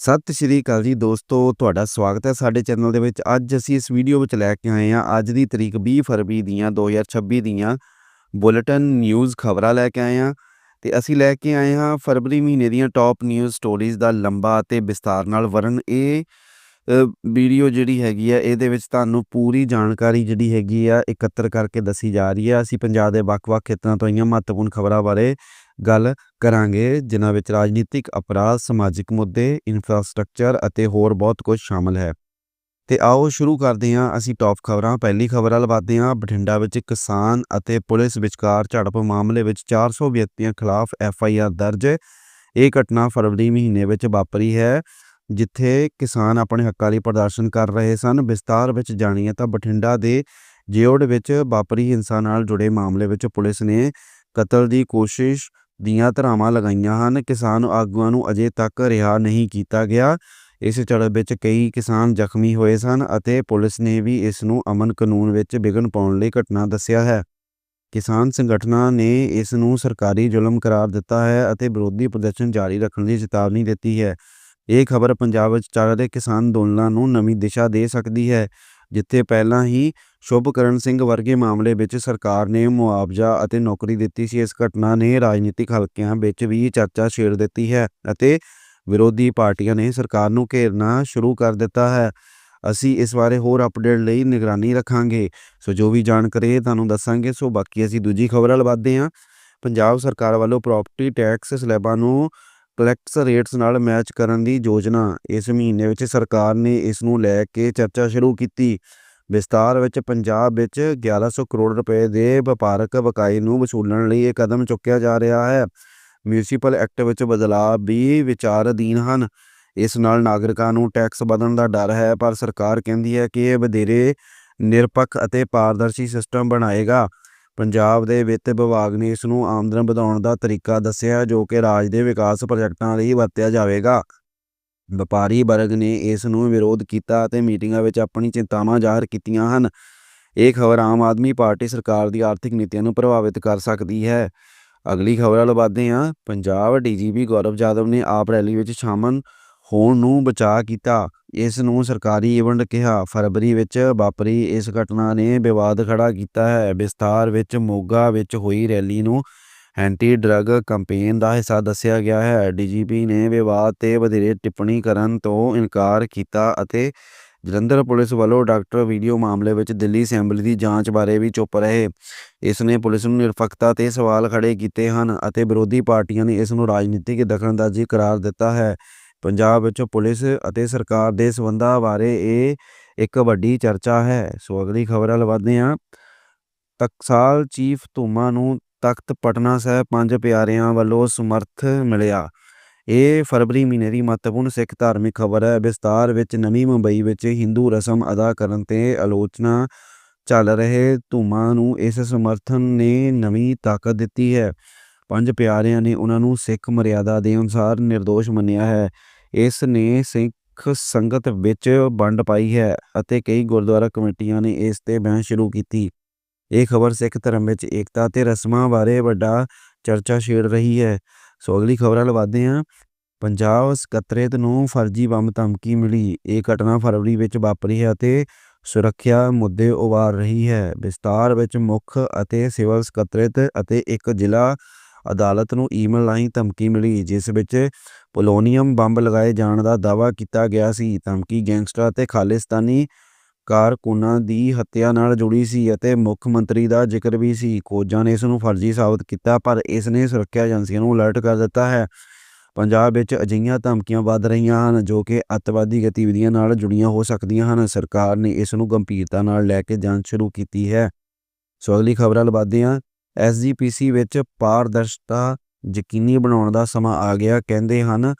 ਸਤਿ ਸ਼੍ਰੀ ਅਕਾਲ ਜੀ ਦੋਸਤੋ, ਤੁਹਾਡਾ ਸਵਾਗਤ ਹੈ ਸਾਡੇ ਚੈਨਲ ਦੇ ਵਿੱਚ। ਅੱਜ ਅਸੀਂ ਇਸ ਵੀਡੀਓ ਵਿੱਚ ਲੈ ਕੇ ਆਏ ਹਾਂ ਅੱਜ ਦੀ ਤਰੀਕ 20 ਫਰਵਰੀ ਦੀਆਂ 2026 ਦੀਆਂ ਬੁਲੇਟਿਨ ਨਿਊਜ਼ ਖਬਰਾਂ ਲੈ ਕੇ ਆਏ ਹਾਂ। ਤੇ ਅਸੀਂ ਲੈ ਕੇ ਆਏ ਹਾਂ ਫਰਵਰੀ ਮਹੀਨੇ ਦੀਆਂ ਟੌਪ ਨਿਊਜ਼ ਸਟੋਰੀਜ਼ ਦਾ ਲੰਬਾ ਅਤੇ ਵਿਸਤਾਰ ਨਾਲ ਵਰਨ ਇਹ ਵੀਡੀਓ ਜਿਹੜੀ ਹੈਗੀ ਆ, ਇਹਦੇ ਵਿੱਚ ਤੁਹਾਨੂੰ ਪੂਰੀ ਜਾਣਕਾਰੀ ਜਿਹੜੀ ਹੈਗੀ ਆ, ਇਕੱਤਰ ਕਰਕੇ ਦੱਸੀ ਜਾ ਰਹੀ ਹੈ ਅਸੀਂ ਪੰਜਾਬ ਦੇ ਵੱਖ-ਵੱਖ ਖੇਤਰਾਂ ਤੋਂ ਆਈਆਂ ਮਹੱਤਵਪੂਰਨ ਖਬਰਾਂ ਬਾਰੇ ਗੱਲ ਕਰਾਂਗੇ, ਜਿਨ੍ਹਾਂ ਵਿੱਚ ਰਾਜਨੀਤਿਕ ਅਪਰਾਧ, ਸਮਾਜਿਕ ਮੁੱਦੇ ਇਨਫਰਾਸਟ੍ਰਕਚਰ ਅਤੇ ਹੋਰ ਬਹੁਤ ਕੁਝ ਸ਼ਾਮਲ ਹੈ। ਤੇ ਆਓ ਸ਼ੁਰੂ ਕਰਦੇ ਹਾਂ, ਅਸੀਂ ਟੌਪ ਖਬਰਾਂ। ਪਹਿਲੀ ਖਬਰ ਵੱਲ ਵਧਦੇ ਹਾਂ। ਬਠਿੰਡਾ ਵਿੱਚ ਕਿਸਾਨ ਅਤੇ ਪੁਲਿਸ ਵਿਚਕਾਰ ਝੜਪ ਮਾਮਲੇ ਵਿੱਚ 400 ਵਿਅਕਤੀਆਂ ਖਿਲਾਫ ਐਫ ਆਈ ਆਰ ਦਰਜ। ਇਹ ਘਟਨਾ ਫਰਵਰੀ ਮਹੀਨੇ ਵਿੱਚ ਵਾਪਰੀ ਹੈ, ਜਿੱਥੇ ਕਿਸਾਨ ਆਪਣੇ ਹੱਕਾਂ ਲਈ ਪ੍ਰਦਰਸ਼ਨ ਕਰ ਰਹੇ ਸਨ। ਵਿਸਤਾਰ ਵਿੱਚ ਜਾਣੀਏ ਤਾਂ ਬਠਿੰਡਾ ਦੇ ਜਿਉੜ ਵਿੱਚ ਵਾਪਰੀ ਹਿੰਸਾ ਨਾਲ ਜੁੜੇ ਮਾਮਲੇ ਵਿੱਚ ਪੁਲਿਸ ਨੇ ਕਤਲ ਦੀ ਕੋਸ਼ਿਸ਼ ਦੀਆਂ ਧਾਰਾਵਾਂ ਲਗਾਈਆਂ ਹਨ। ਕਿਸਾਨ ਆਗੂਆਂ ਨੂੰ ਅਜੇ ਤੱਕ ਰਿਹਾ ਨਹੀਂ ਕੀਤਾ ਗਿਆ। ਇਸ ਝੜਪ ਵਿੱਚ ਕਈ ਕਿਸਾਨ ਜ਼ਖਮੀ ਹੋਏ ਸਨ ਅਤੇ ਪੁਲਿਸ ਨੇ ਵੀ ਇਸ ਨੂੰ ਅਮਨ ਕਾਨੂੰਨ ਵਿੱਚ ਵਿਘਨ ਪਾਉਣ ਲਈ ਘਟਨਾ ਦੱਸਿਆ ਹੈ। ਕਿਸਾਨ ਸੰਗਠਨਾਂ ਨੇ ਇਸ ਨੂੰ ਸਰਕਾਰੀ ਜ਼ੁਲਮ ਕਰਾਰ ਦਿੱਤਾ ਹੈ ਅਤੇ ਵਿਰੋਧੀ ਪ੍ਰਦਰਸ਼ਨ ਜਾਰੀ ਰੱਖਣ ਦੀ ਚੇਤਾਵਨੀ ਦਿੱਤੀ ਹੈ। ਇਹ ਖਬਰ ਪੰਜਾਬ ਵਿੱਚ ਚੱਲ ਰਹੇ ਕਿਸਾਨ ਅੰਦੋਲਨਾਂ ਨੂੰ ਨਵੀਂ ਦਿਸ਼ਾ ਦੇ ਸਕਦੀ ਹੈ, ਜਿੱਥੇ ਪਹਿਲਾਂ ਹੀ ਸ਼ੁਭਕਰਨ ਸਿੰਘ ਵਰਗੇ ਮਾਮਲੇ ਵਿੱਚ ਸਰਕਾਰ ਨੇ ਮੁਆਵਜ਼ਾ ਅਤੇ ਨੌਕਰੀ ਦਿੱਤੀ ਸੀ। ਇਸ ਘਟਨਾ ਨੇ ਰਾਜਨੀਤਿਕ ਹਲਕਿਆਂ ਵਿੱਚ ਵੀ ਚਰਚਾ ਛੇੜ ਦਿੱਤੀ ਹੈ ਅਤੇ ਵਿਰੋਧੀ ਪਾਰਟੀਆਂ ਨੇ ਸਰਕਾਰ ਨੂੰ ਘੇਰਨਾ ਸ਼ੁਰੂ ਕਰ ਦਿੱਤਾ ਹੈ। ਅਸੀਂ ਇਸ ਬਾਰੇ ਹੋਰ ਅਪਡੇਟ ਲਈ ਨਿਗਰਾਨੀ ਰੱਖਾਂਗੇ। ਸੋ ਜੋ ਵੀ ਜਾਣਕਾਰੀ ਤੁਹਾਨੂੰ ਦੱਸਾਂਗੇ, ਸੋ ਬਾਕੀ ਅਸੀਂ ਦੂਜੀ ਖਬਰ ਵੱਲ ਵਧਦੇ ਹਾਂ। ਪੰਜਾਬ ਸਰਕਾਰ ਵੱਲੋਂ ਪ੍ਰਾਪਰਟੀ ਟੈਕਸ ਸਲੈਬਾਂ ਨੂੰ ਕਲੈਕਸ ਰੇਟਸ ਨਾਲ ਮੈਚ ਕਰਨ ਦੀ ਯੋਜਨਾ। ਇਸ ਮਹੀਨੇ ਵਿੱਚ ਸਰਕਾਰ ਨੇ ਇਸ ਨੂੰ ਲੈ ਕੇ ਚਰਚਾ ਸ਼ੁਰੂ ਕੀਤੀ। ਵਿਸਤਾਰ ਵਿੱਚ ਪੰਜਾਬ ਵਿੱਚ 1100 ਕਰੋੜ ਰੁਪਏ ਦੇ ਵਪਾਰਕ ਬਕਾਏ ਨੂੰ ਵਸੂਲਣ ਲਈ ਇਹ ਕਦਮ ਚੁੱਕਿਆ ਜਾ ਰਿਹਾ ਹੈ। ਮਿਊਨਿਸਪਲ ਐਕਟ ਵਿੱਚ ਬਦਲਾਅ ਵੀ ਵਿਚਾਰ ਅਧੀਨ ਹਨ। ਇਸ ਨਾਲ ਨਾਗਰਿਕਾਂ ਨੂੰ ਟੈਕਸ ਵਧਣ ਦਾ ਡਰ ਹੈ, ਪਰ ਸਰਕਾਰ ਕਹਿੰਦੀ ਹੈ ਕਿ ਇਹ ਵਧੇਰੇ ਨਿਰਪੱਖ ਅਤੇ ਪਾਰਦਰਸ਼ੀ ਸਿਸਟਮ ਬਣਾਏਗਾ। ਪੰਜਾਬ ਦੇ ਵਿੱਤ ਵਿਭਾਗ ਨੇ ਇਸ ਨੂੰ ਆਮਦਨ ਵਧਾਉਣ ਦਾ ਤਰੀਕਾ ਦੱਸਿਆ, ਜੋ ਕਿ ਰਾਜ ਦੇ ਵਿਕਾਸ ਪ੍ਰੋਜੈਕਟਾਂ ਲਈ ਵਰਤਿਆ ਜਾਵੇਗਾ। ਵਪਾਰੀ ਵਰਗ ਨੇ ਇਸ ਨੂੰ ਵਿਰੋਧ ਕੀਤਾ ਅਤੇ ਮੀਟਿੰਗਾਂ ਵਿੱਚ ਆਪਣੀ ਚਿੰਤਾਵਾਂ ਜ਼ਾਹਰ ਕੀਤੀਆਂ ਹਨ। ਇਹ ਖਬਰ ਆਮ ਆਦਮੀ ਪਾਰਟੀ ਸਰਕਾਰ ਦੀ ਆਰਥਿਕ ਨੀਤੀਆਂ ਨੂੰ ਪ੍ਰਭਾਵਿਤ ਕਰ ਸਕਦੀ ਹੈ। ਅਗਲੀ ਖਬਰ ਵੱਲ ਵਧਦੇ ਹਾਂ। ਪੰਜਾਬ ਡੀਜੀਪੀ ਗੌਰਵ ਜਾਦਵ ਨੇ ਆਪ ਰੈਲੀ ਵਿੱਚ ਸ਼ਾਮਲ ਹੋਣ ਨੂੰ ਬਚਾ ਕੀਤਾ। ਇਸ ਨੂੰ ਸਰਕਾਰੀ ਇਵੈਂਟ ਕਿਹਾ। ਫਰਵਰੀ ਵਿੱਚ ਵਾਪਰੀ ਇਸ ਘਟਨਾ ਨੇ ਵਿਵਾਦ ਖੜਾ ਕੀਤਾ ਹੈ। ਵਿਸਥਾਰ ਵਿੱਚ ਮੋਗਾ ਵਿੱਚ ਹੋਈ ਰੈਲੀ ਨੂੰ ਐਂਟੀ ਡਰੱਗ ਕੈਂਪੇਨ ਦਾ ਹਿੱਸਾ ਦੱਸਿਆ ਗਿਆ ਹੈ। ਡੀਜੀਪੀ ਨੇ ਵਿਵਾਦ ਤੇ ਵਧੇਰੇ ਟਿੱਪਣੀ ਕਰਨ ਤੋਂ ਇਨਕਾਰ ਕੀਤਾ ਅਤੇ ਜਲੰਧਰ ਪੁਲਿਸ ਵੱਲੋਂ ਡਾਕਟਰ ਵੀਡੀਓ ਮਾਮਲੇ ਵਿੱਚ ਦਿੱਲੀ ਅਸੈਂਬਲੀ ਦੀ ਜਾਂਚ ਬਾਰੇ ਵੀ ਚੁੱਪ ਰਹੇ। ਇਸ ਨੇ ਪੁਲਿਸ ਨੂੰ ਨਿਰਪੱਖਤਾ ਤੇ ਸਵਾਲ ਖੜੇ ਕੀਤੇ ਹਨ ਅਤੇ ਵਿਰੋਧੀ ਪਾਰਟੀਆਂ ਨੇ ਇਸ ਨੂੰ ਰਾਜਨੀਤਿਕ ਦਖਲਅੰਦਾਜ਼ੀ ਕਰਾਰ ਦਿੱਤਾ ਹੈ। ਪੰਜਾਬ ਵਿੱਚ ਪੁਲਿਸ ਅਤੇ ਸਰਕਾਰ ਦੇ ਸਬੰਧਾਂ ਬਾਰੇ ਇਹ ਇੱਕ ਵੱਡੀ ਚਰਚਾ ਹੈ। ਸੋ ਅਗਲੀ ਖਬਰ ਵੱਲ ਵਧਦੇ ਹਾਂ। ਟਕਸਾਲ ਚੀਫ ਧੂਮਾ ਨੂੰ ਤਖਤ ਪਟਨਾ ਸਾਹਿਬ ਪੰਜ ਪਿਆਰਿਆਂ ਵੱਲੋਂ ਸਮਰਥ ਮਿਲਿਆ। ਇਹ ਫਰਵਰੀ ਮਹੀਨੇ ਦੀ ਮਹੱਤਵਪੂਰਨ ਸਿੱਖ ਧਾਰਮਿਕ ਖਬਰ ਹੈ। ਵਿਸਤਾਰ ਵਿੱਚ ਨਵੀਂ ਮੁੰਬਈ ਵਿੱਚ ਹਿੰਦੂ ਰਸਮ ਅਦਾ ਕਰਨ ਤੇ ਆਲੋਚਨਾ ਚੱਲ ਰਹੇ ਧੂਮਾਂ ਨੂੰ ਇਸ ਸਮਰਥਨ ਨੇ ਨਵੀਂ ਤਾਕਤ ਦਿੱਤੀ ਹੈ। ਪੰਜ ਪਿਆਰਿਆਂ ਨੇ ਉਹਨਾਂ ਨੂੰ ਸਿੱਖ ਮਰਿਆਦਾ ਦੇ ਅਨੁਸਾਰ નિર્ਦੋਸ਼ ਮੰਨਿਆ ਹੈ। ਇਸ ਨੇ ਸਿੱਖ ਸੰਗਤ ਵਿੱਚ ਵੰਡ ਪਾਈ ਹੈ ਅਤੇ ਕਈ ਗੁਰਦੁਆਰਾ ਕਮੇਟੀਆਂ ਨੇ ਇਸ ਤੇ ਬਹਿਸ ਸ਼ੁਰੂ ਕੀਤੀ। ਇਹ ਖਬਰ ਸਿੱਖ ਧਰਮ ਵਿੱਚ ਏਕਤਾ ਅਤੇ ਰਸਮਾਂ ਬਾਰੇ ਵੱਡਾ ਚਰਚਾ ਛੇੜ ਰਹੀ ਹੈ। ਸੋ ਅਗਲੀ ਖਬਰ ਵੱਲ ਵਧਦੇ ਹਾਂ। ਪੰਜਾਬ ਸਕੱਤਰੇਤ ਨੂੰ ਫਰਜ਼ੀ ਬੰਬ ਧਮਕੀ ਮਿਲੀ। ਇਹ ਘਟਨਾ ਫਰਵਰੀ ਵਿੱਚ ਵਾਪਰੀ ਹੈ ਅਤੇ ਸੁਰੱਖਿਆ ਮੁੱਦੇ ਉਭਾਰ ਰਹੀ ਹੈ। ਵਿਸਤਾਰ ਵਿੱਚ ਮੁੱਖ ਅਤੇ ਸਿਵਲ ਸਕੱਤਰੇਤ ਅਤੇ ਇੱਕ ਜ਼ਿਲ੍ਹਾ ਅਦਾਲਤ ਨੂੰ ਈਮੇਲ ਰਾਹੀਂ ਧਮਕੀ ਮਿਲੀ, ਜਿਸ ਵਿੱਚ ਪੋਲੋਨੀਅਮ ਬੰਬ ਲਗਾਏ ਜਾਣ ਦਾ ਦਾਅਵਾ ਕੀਤਾ ਗਿਆ ਸੀ। ਧਮਕੀ ਗੈਂਗਸਟਰ ਅਤੇ ਖਾਲਿਸਤਾਨੀ ਕਾਰਕੁਨਾਂ ਦੀ ਹੱਤਿਆ ਨਾਲ ਜੁੜੀ ਸੀ ਅਤੇ ਮੁੱਖ ਮੰਤਰੀ ਦਾ ਜ਼ਿਕਰ ਵੀ ਸੀ। ਖੋਜਾਂ ਨੇ ਇਸ ਨੂੰ ਫਰਜ਼ੀ ਸਾਬਤ ਕੀਤਾ, ਪਰ ਇਸ ਨੇ ਸੁਰੱਖਿਆ ਏਜੰਸੀਆਂ ਨੂੰ ਅਲਰਟ ਕਰ ਦਿੱਤਾ ਹੈ। ਪੰਜਾਬ ਵਿੱਚ ਅਜਿਹੀਆਂ ਧਮਕੀਆਂ ਵੱਧ ਰਹੀਆਂ ਹਨ, ਜੋ ਕਿ ਅੱਤਵਾਦੀ ਗਤੀਵਿਧੀਆਂ ਨਾਲ ਜੁੜੀਆਂ ਹੋ ਸਕਦੀਆਂ ਹਨ। ਸਰਕਾਰ ਨੇ ਇਸ ਨੂੰ ਗੰਭੀਰਤਾ ਨਾਲ ਲੈ ਕੇ ਜਾਂਚ ਸ਼ੁਰੂ ਕੀਤੀ ਹੈ। ਸੋ ਅਗਲੀ ਖਬਰ ਵੱਲ ਵਧਦੇ ਹਾਂ। ਐਸਜੀਪੀਸੀ ਵਿੱਚ ਪਾਰਦਰਸ਼ਤਾ ਯਕੀਨੀ ਬਣਾਉਣ ਦਾ ਸਮਾਂ ਆ ਗਿਆ, ਕਹਿੰਦੇ ਹਨ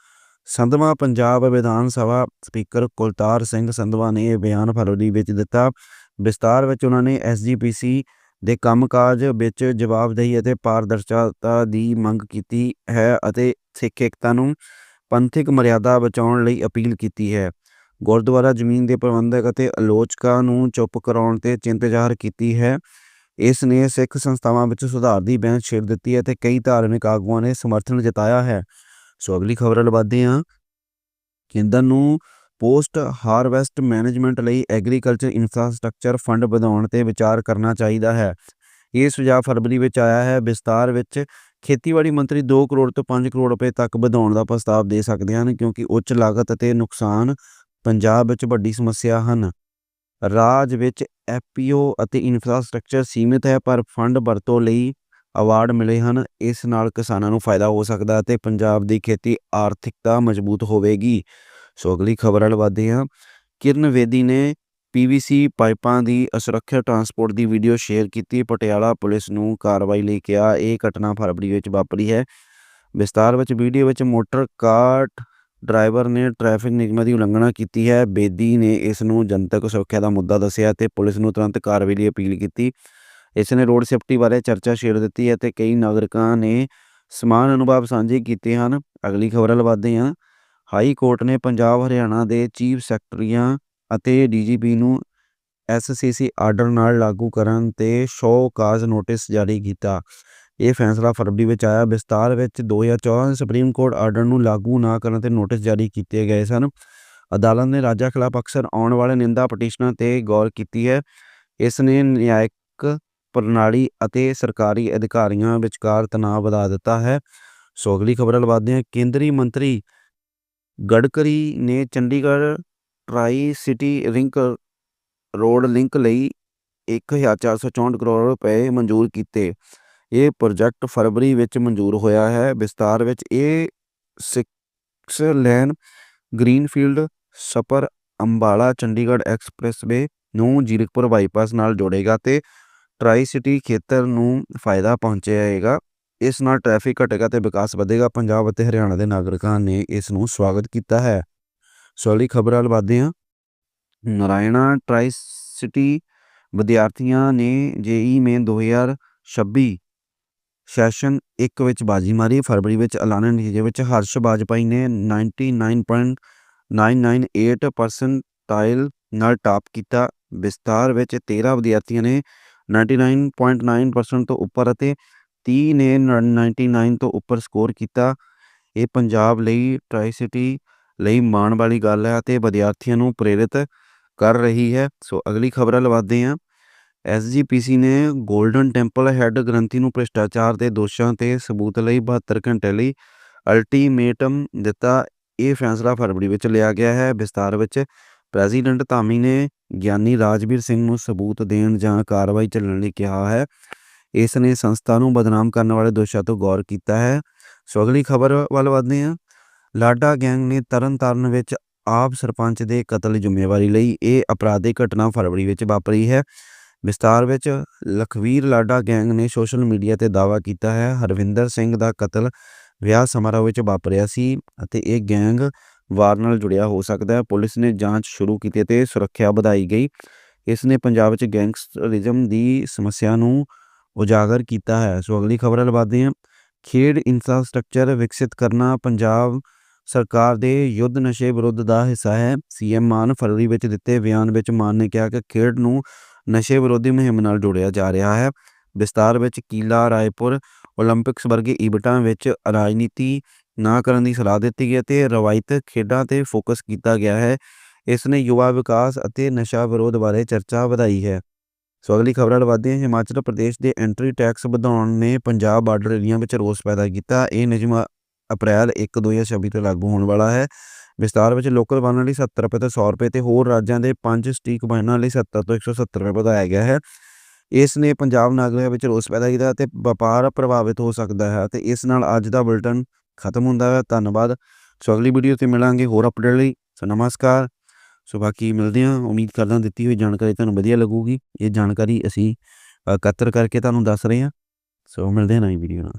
ਸੰਧਵਾ ਪੰਜਾਬ ਵਿਧਾਨ ਸਭਾ ਸਪੀਕਰ ਕੁਲਤਾਰ ਸਿੰਘ ਸੰਧਵਾ ਨੇ ਇਹ ਬਿਆਨ ਫਰਵਰੀ ਵਿੱਚ ਦਿੱਤਾ। ਵਿਸਤਾਰ ਵਿੱਚ ਉਹਨਾਂ ਨੇ ਐਸਜੀਪੀਸੀ ਦੇ ਕੰਮਕਾਜ ਵਿੱਚ ਜਵਾਬਦੇਹੀ ਅਤੇ ਪਾਰਦਰਸ਼ਤਾ ਦੀ ਮੰਗ ਕੀਤੀ ਹੈ ਅਤੇ ਸਿੱਖ ਏਕਤਾ ਨੂੰ ਪੰਥਕ ਮਰਿਆਦਾ ਬਚਾਉਣ ਲਈ ਅਪੀਲ ਕੀਤੀ ਹੈ। ਗੁਰਦੁਆਰਾ ਜ਼ਮੀਨ ਦੇ ਪ੍ਰਬੰਧਕ ਅਤੇ ਆਲੋਚਕਾਂ ਨੂੰ ਚੁੱਪ ਕਰਾਉਣ ਤੇ ਚਿੰਤ ਜ਼ਾਹਰ ਕੀਤੀ ਹੈ। ਇਸ ਨੇ ਸਿੱਖ ਸੰਸਥਾਵਾਂ ਵਿੱਚ ਸੁਧਾਰ ਦੀ ਬਹਿਸ ਛੇੜ ਦਿੱਤੀ ਹੈ ਤੇ ਕਈ ਧਾਰਮਿਕ ਆਗੂਆਂ ਨੇ ਸਮਰਥਨ ਜਤਾਇਆ ਹੈ। ਸੋ ਅਗਲੀ ਖਬਰ ਵੱਲ ਵਧਦੇ ਹਾਂ। ਕੇਂਦਰ ਨੂੰ ਪੋਸਟ ਹਾਰਵੈਸਟ ਮੈਨੇਜਮੈਂਟ ਲਈ ਐਗਰੀਕਲਚਰ ਇਨਫਰਾਸਟ੍ਰਕਚਰ ਫੰਡ ਵਧਾਉਣ ਤੇ ਵਿਚਾਰ ਕਰਨਾ ਚਾਹੀਦਾ ਹੈ। ਇਹ ਸੁਝਾਅ ਫਰਵਰੀ ਵਿੱਚ ਆਇਆ ਹੈ। ਵਿਸਤਾਰ ਵਿੱਚ ਖੇਤੀਬਾੜੀ ਮੰਤਰੀ 2 ਕਰੋੜ ਤੋਂ 5 ਕਰੋੜ ਰੁਪਏ ਤੱਕ ਵਧਾਉਣ ਦਾ ਪ੍ਰਸਤਾਵ ਦੇ ਸਕਦੇ ਹਨ ਕਿਉਂਕਿ ਉੱਚ ਲਾਗਤ ਅਤੇ ਨੁਕਸਾਨ ਪੰਜਾਬ ਵਿੱਚ ਵੱਡੀ ਸਮੱਸਿਆ ਹਨ। ਰਾਜ ਵਿੱਚ ਐਫਪੀਓ ਅਤੇ ਇਨਫਰਾਸਟ੍ਰਕਚਰ ਸੀਮਿਤ ਹੈ ਪਰ ਫੰਡ ਵਰਤੋਂ ਲਈ ਅਵਾਰਡ ਮਿਲੇ ਹਨ, ਇਸ ਨਾਲ ਕਿਸਾਨਾਂ ਨੂੰ ਫਾਇਦਾ ਹੋ ਸਕਦਾ ਅਤੇ ਪੰਜਾਬ ਦੀ ਖੇਤੀ ਆਰਥਿਕਤਾ ਮਜ਼ਬੂਤ ਹੋਵੇਗੀ। ਸੋ ਅਗਲੀ ਖਬਰ ਵੱਲ ਵਧਦੇ ਹਾਂ। ਕਿਰਨ ਵੇਦੀ ਨੇ ਪੀਵੀਸੀ ਪਾਈਪਾਂ ਦੀ ਅਸੁਰੱਖਿਅਤ ਟਰਾਂਸਪੋਰਟ ਦੀ ਵੀਡੀਓ ਸ਼ੇਅਰ ਕੀਤੀ। ਪਟਿਆਲਾ ਪੁਲਿਸ ਨੂੰ ਕਾਰਵਾਈ ਲਈ ਕਿਹਾ, ਇਹ ਘਟਨਾ ਫਰਵਰੀ ਵਿੱਚ ਵਾਪਰੀ ਹੈ। ਵਿਸਤਾਰ ਵਿੱਚ ਵੀਡੀਓ ਵਿੱਚ ਮੋਟਰ ਕਾਰਟ ਡਰਾਈਵਰ ਨੇ ਟ੍ਰੈਫਿਕ ਨਿਯਮਾਂ ਦੀ ਉਲੰਘਣਾ ਕੀਤੀ ਹੈ। ਬੇਦੀ ਨੇ ਇਸ ਨੂੰ ਜਨਤਕ ਸੁਰੱਖਿਆ ਦਾ ਮੁੱਦਾ ਦੱਸਿਆ ਤੇ ਪੁਲਿਸ ਨੂੰ ਤੁਰੰਤ ਕਾਰਵਾਈ ਲਈ ਅਪੀਲ ਕੀਤੀ। ਇਸ ਨੇ ਰੋਡ ਸੇਫਟੀ ਬਾਰੇ ਚਰਚਾ ਛੇੜ ਦਿੱਤੀ ਹੈ ਤੇ ਕਈ ਨਾਗਰਿਕਾਂ ਨੇ ਸਮਾਨ ਅਨੁਭਵ ਸਾਂਝੇ ਕੀਤੇ ਹਨ। ਅਗਲੀ ਖਬਰ ਵੱਲ ਵਧਦੇ ਹਾਂ। ਹਾਈ ਕੋਰਟ ਨੇ ਪੰਜਾਬ, ਹਰਿਆਣਾ ਦੇ ਚੀਫ ਸੈਕਟਰੀਆਂ ਅਤੇ ਡੀਜੀਪੀ ਨੂੰ ਐਸਸੀਸੀ ਆਰਡਰ ਨਾਲ ਲਾਗੂ ਕਰਨ ਤੇ ਸ਼ੋ ਕਾਜ਼ ਨੋਟਿਸ ਜਾਰੀ ਕੀਤਾ। ਇਹ ਫੈਸਲਾ ਫਰਵਰੀ ਵਿੱਚ ਆਇਆ। ਵਿਸਤਾਰ ਵਿੱਚ 2014 ਸੁਪਰੀਮ ਕੋਰਟ ਆਰਡਰ ਨੂੰ ਲਾਗੂ ਨਾ ਕਰਨ ਤੇ ਨੋਟਿਸ ਜਾਰੀ ਕੀਤੇ ਗਏ ਸਨ। ਅਦਾਲਤ ਨੇ ਰਾਜਾਂ ਖਿਲਾਫ ਅਕਸਰ ਆਉਣ ਵਾਲੇ ਨਿੰਦਾ ਪਟੀਸ਼ਨਾਂ ਤੇ ਗੌਰ ਕੀਤੀ ਹੈ। ਇਸ ਨੇ ਨਿਆਇਕ ਪ੍ਰਣਾਲੀ ਅਤੇ ਸਰਕਾਰੀ ਅਧਿਕਾਰੀਆਂ ਵਿਚਕਾਰ ਤਣਾਅ ਵਧਾ ਦਿੱਤਾ ਹੈ। ਸੋ ਅਗਲੀ ਖਬਰ ਵੱਲ ਵਧਦੇ ਹਾਂ। ਕੇਂਦਰੀ ਮੰਤਰੀ ਗਡਕਰੀ ਨੇ Chandigarh tri city ring road link ਲਈ 1464 ਕਰੋੜ ਰੁਪਏ ਮਨਜ਼ੂਰ ਕੀਤੇ। ਇਹ ਪ੍ਰੋਜੈਕਟ ਫਰਵਰੀ ਵਿੱਚ ਮਨਜ਼ੂਰ ਹੋਇਆ ਹੈ। ਵਿਸਤਾਰ ਵਿੱਚ ਇਹ six lane greenfield spur Ambala Chandigarh expressway ਨੂੰ ਜੀਰਕਪੁਰ ਬਾਈਪਾਸ ਨਾਲ ਜੋੜੇਗਾ ਤੇ ਟਰਾਈ ਸਿਟੀ ਖੇਤਰ ਨੂੰ ਫਾਇਦਾ ਪਹੁੰਚਾਏਗਾ ਇਸ ਨਾਲ ਟ੍ਰੈਫਿਕ ਘਟੇਗਾ ਤੇ ਵਿਕਾਸ ਵਧੇਗਾ। ਪੰਜਾਬ ਅਤੇ ਹਰਿਆਣਾ ਦੇ ਨਾਗਰਿਕਾਂ ਨੇ ਇਸ ਨੂੰ ਸਵਾਗਤ ਕੀਤਾ ਹੈ। ਸੋ ਖਬਰ ਵੱਲ ਵਧਦੇ ਹਾਂ। ਨਾਰਾਇਣਾ ਟਰਾਈ ਸਿਟੀ ਵਿਦਿਆਰਥੀਆਂ ਨੇ ਜੇਈ ਮੇਨ 2026 ਸੈਸ਼ਨ 1 ਵਿੱਚ ਬਾਜੀ ਮਾਰੀ। ਫਰਵਰੀ ਵਿੱਚ ਐਲਾਨੇ ਨਤੀਜੇ ਵਿੱਚ ਹਰਸ਼ ਬਾਜਪਾਈ ਨੇ 99.998 ਪਰਸੈਂਟਾਈਲ ਨਾਲ ਟਾਪ ਕੀਤਾ। ਵਿਸਤਾਰ ਵਿੱਚ 13 ਵਿਦਿਆਰਥੀਆਂ ਨੇ 99.9% ਤੋਂ ਉੱਪਰ ਅਤੇ 30 ਨੇ 99 ਤੋਂ ਉੱਪਰ ਸਕੋਰ ਕੀਤਾ। ਇਹ ਪੰਜਾਬ ਲਈ ਟਰਾਈ ਸਿਟੀ ਲਈ ਮਾਣ ਵਾਲੀ ਗੱਲ ਹੈ ਅਤੇ ਵਿਦਿਆਰਥੀਆਂ ਨੂੰ ਪ੍ਰੇਰਿਤ ਕਰ ਰਹੀ ਹੈ। ਸੋ ਅਗਲੀ ਖਬਰ ਵੱਲ ਵਧਦੇ ਹਾਂ ਐਸਜੀਪੀਸੀ ਨੇ 골ਡਨ ਟੈਂਪਲ ਹੈੱਡ ਗ੍ਰੰਥੀ ਨੂੰ ਭ੍ਰਿਸ਼ਟਾਚਾਰ ਦੇ ਦੋਸ਼ਾਂ ਤੇ ਸਬੂਤ ਲਈ 72 ਘੰਟੇ ਲਈ ਅਲਟੀਮੇਟਮ ਦਿੱਤਾ। ਇਹ ਫੈਸਲਾ ਫਰਵਰੀ ਵਿੱਚ ਲਿਆ ਗਿਆ ਹੈ। ਵਿਸਤਾਰ ਵਿੱਚ ਪ੍ਰੈਜ਼ੀਡੈਂਟ ਧਾਮੀ ਨੇ ਗਿਆਨੀ ਰਾਜਵੀਰ ਸਿੰਘ ਨੂੰ ਸਬੂਤ ਦੇਣ ਜਾਂ ਕਾਰਵਾਈ ਚੱਲਣ ਲਈ ਕਿਹਾ ਹੈ। ਇਸ ਨੇ ਸੰਸਥਾ ਨੂੰ ਬਦਨਾਮ ਕਰਨ ਵਾਲੇ ਦੋਸ਼ਾਂ ਤੋਂ ਗੌਰ ਕੀਤਾ ਹੈ। ਸੋ ਅਗਲੀ ਖਬਰ ਵੱਲ ਵਧਦੇ ਹਾਂ। ਲਾਡਾ ਗੈਂਗ ਨੇ ਤਰਨਤਾਰਨ ਵਿੱਚ ਆਪ ਸਰਪੰਚ ਦੇ ਕਤਲ ਜ਼ਿੰਮੇਵਾਰੀ ਲਈ ਇਹ ਅਪਰਾਧਿਕ ਘਟਨਾ ਫਰਵਰੀ ਵਿੱਚ ਵਾਪਰੀ ਹੈ। ਵਿਸਤਾਰ ਵਿੱਚ ਲਖਵੀਰ ਲਾਡਾ ਗੈਂਗ ਨੇ ਸੋਸ਼ਲ ਮੀਡੀਆ ਤੇ ਦਾਅਵਾ ਕੀਤਾ ਹੈ, ਹਰਵਿੰਦਰ ਸਿੰਘ ਦਾ ਕਤਲ ਵਿਆਹ ਸਮਾਰੋਹ ਵਿੱਚ ਵਾਪਰਿਆ ਸੀ ਅਤੇ ਇਹ ਗੈਂਗ ਵਾਰ ਨਾਲ ਜੁੜਿਆ ਹੋ ਸਕਦਾ ਹੈ। ਪੁਲਿਸ ਨੇ ਜਾਂਚ ਸ਼ੁਰੂ ਕੀਤੀ ਤੇ ਸੁਰੱਖਿਆ ਵਧਾਈ ਗਈ। ਇਸ ਨੇ ਪੰਜਾਬ ਵਿੱਚ ਗੈਂਗਸਟਰਿਜ਼ਮ ਦੀ ਸਮੱਸਿਆ ਨੂੰ ਉਜਾਗਰ ਕੀਤਾ ਹੈ। ਸੋ ਅਗਲੀ ਖਬਰ ਵੱਲ ਵਧਦੇ ਹਾਂ। ਖੇਡ ਇਨਫਰਾਸਟ੍ਰਕਚਰ ਵਿਕਸਿਤ ਕਰਨਾ ਪੰਜਾਬ ਸਰਕਾਰ ਦੇ ਯੁੱਧ ਨਸ਼ੇ ਵਿਰੁੱਧ ਦਾ ਹਿੱਸਾ ਹੈ। ਸੀਐਮ ਮਾਨ ਫਰਵਰੀ ਵਿੱਚ ਦਿੱਤੇ ਬਿਆਨ ਵਿੱਚ ਮਾਨ ਨੇ ਕਿਹਾ ਕਿ ਖੇਡ ਨੂੰ ਨਸ਼ੇ ਵਿਰੋਧੀ ਮੁਹਿੰਮ ਨਾਲ ਜੋੜਿਆ ਜਾ ਰਿਹਾ ਹੈ। ਵਿਸਤਾਰ ਵਿੱਚ ਕੀਲਾ, ਰਾਏਪੁਰ 올림픽ਸ ਵਰਗੇ ਇਵੈਂਟਾਂ ਵਿੱਚ ਰਾਜਨੀਤੀ ਨਾ ਕਰਨ ਦੀ ਸਲਾਹ ਦਿੱਤੀ ਗਈ ਤੇ ਰਵਾਇਤ ਖੇਡਾਂ ਤੇ ਫੋਕਸ ਕੀਤਾ ਗਿਆ ਹੈ। ਇਸ ਨੇ ਯੁਵਾ ਵਿਕਾਸ ਅਤੇ ਨਸ਼ਾ ਵਿਰੋਧ ਬਾਰੇ ਚਰਚਾ ਵਧਾਈ ਹੈ। ਸੋ ਅਗਲੀ ਖਬਰ ਵੱਲ ਵਧਦੇ ਹਾਂ। ਹਿਮਾਚਲ ਪ੍ਰਦੇਸ਼ ਦੇ ਐਂਟਰੀ ਟੈਕਸ ਵਧਾਉਣ ਨੇ ਪੰਜਾਬ ਬਾਰਡਰ ਏਰੀਆ ਵਿੱਚ ਰੋਸ ਪੈਦਾ ਕੀਤਾ। ਇਹ ਨਿਯਮ ਅਪ੍ਰੈਲ 1 2026 ਤੋਂ ਲਾਗੂ ਹੋਣ ਵਾਲਾ ਹੈ। ਵਿਸਤਾਰ ਵਿੱਚ ਲੋਕਲ ਵਾਹਨਾਂ ਲਈ 70 ਰੁਪਏ ਤੋਂ 100 ਰੁਪਏ ਤੇ ਹੋਰ ਰਾਜਾਂ ਦੇ ਪੰਜ ਸਟੀਕ ਵਾਹਨਾਂ ਲਈ 70 ਤੋਂ 170 ਰੁਪਏ ਵਧਾਇਆ ਗਿਆ ਹੈ। ਇਸ ਨੇ ਪੰਜਾਬ ਨਾਗਰਿਕਾਂ ਵਿੱਚ ਰੋਸ ਪੈਦਾ ਕੀਤਾ ਤੇ ਵਪਾਰ ਪ੍ਰਭਾਵਿਤ ਹੋ ਸਕਦਾ ਹੈ ਤੇ ਇਸ ਨਾਲ ਅੱਜ ਦਾ ਬੁਲਟਨ ਖਤਮ ਹੁੰਦਾ ਹੈ। ਧੰਨਵਾਦ। ਸੋ ਅਗਲੀ ਵੀਡੀਓ ਤੇ ਮਿਲਾਂਗੇ ਹੋਰ ਅਪਡੇਟ ਲਈ। ਸੋ ਨਮਸਕਾਰ। ਸੋ ਬਾਕੀ ਮਿਲਦੇ ਹਾਂ। ਉਮੀਦ ਕਰਦਾ ਦਿੱਤੀ ਹੋਈ ਜਾਣਕਾਰੀ ਤੁਹਾਨੂੰ ਵਧੀਆ ਲੱਗੂਗੀ। ਇਹ ਜਾਣਕਾਰੀ ਅਸੀਂ ਇਕੱਤਰ ਕਰਕੇ ਤੁਹਾਨੂੰ ਦੱਸ ਰਹੇ ਹਾਂ। ਸੋ ਮਿਲਦੇ ਹਾਂ ਨਵੀਂ ਵੀਡੀਓ ਨਾਲ।